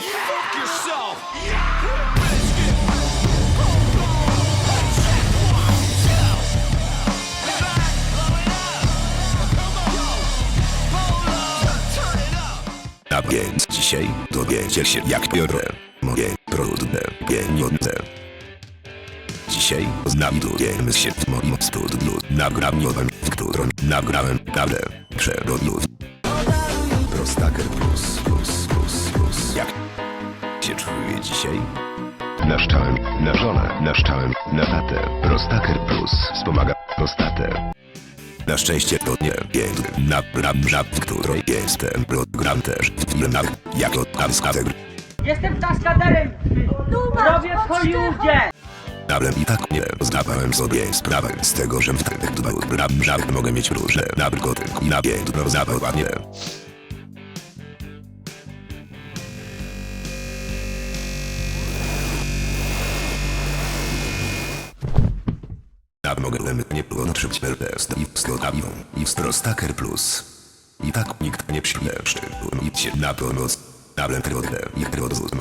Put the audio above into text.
fuck yourself! A więc dzisiaj dowiecie się jak biorę moje trudne pieniądze. Dzisiaj znajdujemy się w moim studiu nagraniowym, w którym nagrałem galę przewodów. Czuję dzisiaj? Naszczałem na żonę, naszczałem na tatę. Prostaker plus wspomaga prostatę. Na szczęście to nie jedna branża, w której jestem program też w filmach jako kaskader. Jestem kaskaderem! Robię w Hollywoodzie! Ale i tak nie zdawałem sobie sprawę z tego, że w tych dwóch branżach mogę mieć różne nawykoty i na jedno zawołanie. Mogłem nie połączyć Belfast i z Kotawią i z Prostaker Plus. I tak nikt nie przyjeżdżał mi się na pomoc. Ale trudne i rozumiem.